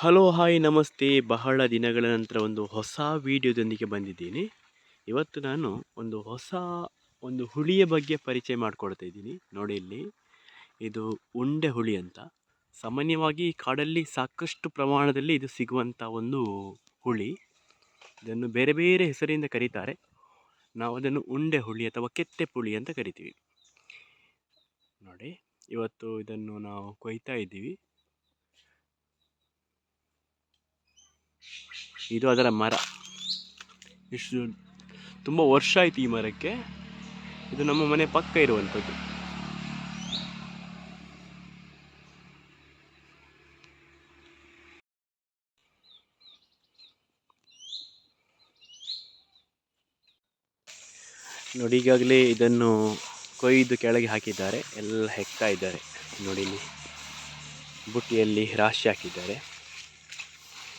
Hello, hi, ನಮಸ್ತೆ. ಬಹಳ ದಿನಗಳ ನಂತರ ಒಂದು ಹೊಸ ವಿಡಿಯೋದೊಂದಿಗೆ ಬಂದಿದ್ದೀನಿ. ಇವತ್ತು ನಾನು ಒಂದು ಹೊಸ ಒಂದು ಹುಳಿಯ ಬಗ್ಗೆ ಪರಿಚಯ ಮಾಡಿಕೊಡ್ತಾ ಇದ್ದೀನಿ. ನೋಡಿ ಇಲ್ಲಿ, ಇದು ಉಂಡೆ ಹುಳಿ ಅಂತ. ಸಾಮಾನ್ಯವಾಗಿ ಕಾಡಲ್ಲಿ ಸಾಕಷ್ಟು ಪ್ರಮಾಣದಲ್ಲಿ ಇದು ಸಿಗುವಂಥ ಒಂದು ಹುಳಿ. ಇದನ್ನು ಬೇರೆ ಬೇರೆ ಹೆಸರಿಂದ ಕರೀತಾರೆ. ನಾವು ಅದನ್ನು ಉಂಡೆ ಹುಳಿ ಅಥವಾ ಕೆತ್ತೆ ಪುಳಿ ಅಂತ ಕರಿತೀವಿ. ನೋಡಿ, ಇವತ್ತು ಇದನ್ನು ನಾವು ಕೊಯ್ತಾ ಇದ್ದೀವಿ. ಇದು ಅದರ ಮರ. ಇಷ್ಟು ತುಂಬ ವರ್ಷ ಆಯ್ತು ಈ ಮರಕ್ಕೆ. ಇದು ನಮ್ಮ ಮನೆ ಪಕ್ಕ ಇರುವಂಥದ್ದು. ನೋಡಿ, ಈಗಾಗಲೇ ಇದನ್ನು ಕೊಯ್ದು ಕೆಳಗೆ ಹಾಕಿದ್ದಾರೆ. ಎಲ್ಲ ಹೆಕ್ತಾ ಇದ್ದಾರೆ. ನೋಡಿ ಬುಟ್ಟಿಯಲ್ಲಿ ರಾಶಿ ಹಾಕಿದ್ದಾರೆ.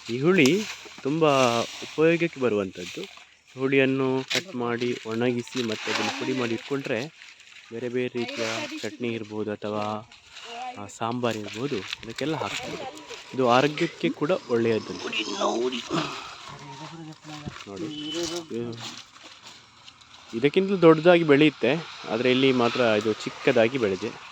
ಈ ಹುಳಿ ತುಂಬ ಉಪಯೋಗಕ್ಕೆ ಬರುವಂಥದ್ದು. ಹುಳಿಯನ್ನು ಕಟ್ ಮಾಡಿ, ಒಣಗಿಸಿ ಮತ್ತು ಅದನ್ನು ಪುಡಿ ಮಾಡಿ ಇಟ್ಕೊಂಡ್ರೆ ಬೇರೆ ಬೇರೆ ರೀತಿಯ ಚಟ್ನಿ ಇರ್ಬೋದು ಅಥವಾ ಸಾಂಬಾರ್ ಇರ್ಬೋದು. ಅದಕ್ಕೆಲ್ಲ ಹಾಕ್ಬೋದು. ಇದು ಆರೋಗ್ಯಕ್ಕೆ ಕೂಡ ಒಳ್ಳೆಯದು. ನೋಡಿ. ಇದು- ಇದಕ್ಕಿಂತಲೂ ದೊಡ್ಡದಾಗಿ ಬೆಳೆಯುತ್ತೆ. ಆದರೆ ಇಲ್ಲಿ ಮಾತ್ರ ಇದು ಚಿಕ್ಕದಾಗಿ ಬೆಳೆದಿದೆ.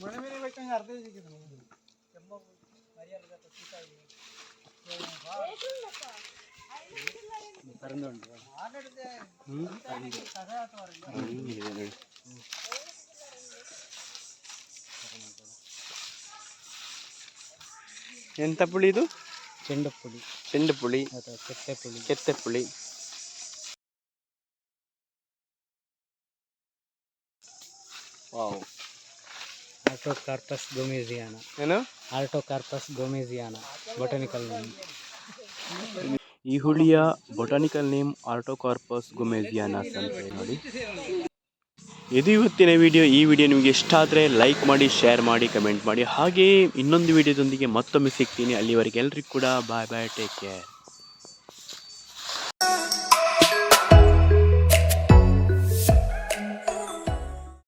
ಮನೆ ಮೇಲೆ ಬೇಕಂಗೆ ಅರ್ಧ ಸಿಕ್ಕಿದ್ರು ಕೆಮ್ಮ. ಎಂತ ಪುಳಿ ಇದು ಚೆಂಡು ಪುಡಿ ಚೆಂಡು ಪುಳಿ ಅಥವಾ ಕೆತ್ತೆ ಪುಡಿ ಕೆತ್ತೆ ಪುಳಿ ವಾವ್ ಆರ್ಟೋಕಾರ್ಪಸ್ ಗೊಮೇಜಿಯಾನ ಏನು ಆರ್ಟೋಕಾರ್ಪಸ್ ಗೊಮೇಜಿಯಾನ ಬೊಟನಿಕಲ್ ನೇಮ್ ಈ ಹುಳಿಯ ಬೊಟಾನಿಕಲ್ ನೇಮ್ ಆರ್ಟೋಕಾರ್ಪಸ್ ಗುಮೆಜಿಯಾನಸ್ ಅಂತ ಹೇಳಿ ನೋಡಿ ಇದು ಇವತ್ತಿನ ವಿಡಿಯೋ. ಈ ವಿಡಿಯೋ ನಿಮಗೆ ಇಷ್ಟ ಆದರೆ ಲೈಕ್ ಮಾಡಿ ಶೇರ್ ಮಾಡಿ ಕಮೆಂಟ್ ಮಾಡಿ. ಹಾಗೆಯೇ ಇನ್ನೊಂದು ವಿಡಿಯೋದೊಂದಿಗೆ ಮತ್ತೊಮ್ಮೆ ಸಿಗ್ತೀನಿ. ಅಲ್ಲಿವರೆಗೆ ಎಲ್ರಿಗೂ ಕೂಡ ಬಾಯ್ ಬಾಯ್ ಟೇಕ್ ಕೇರ್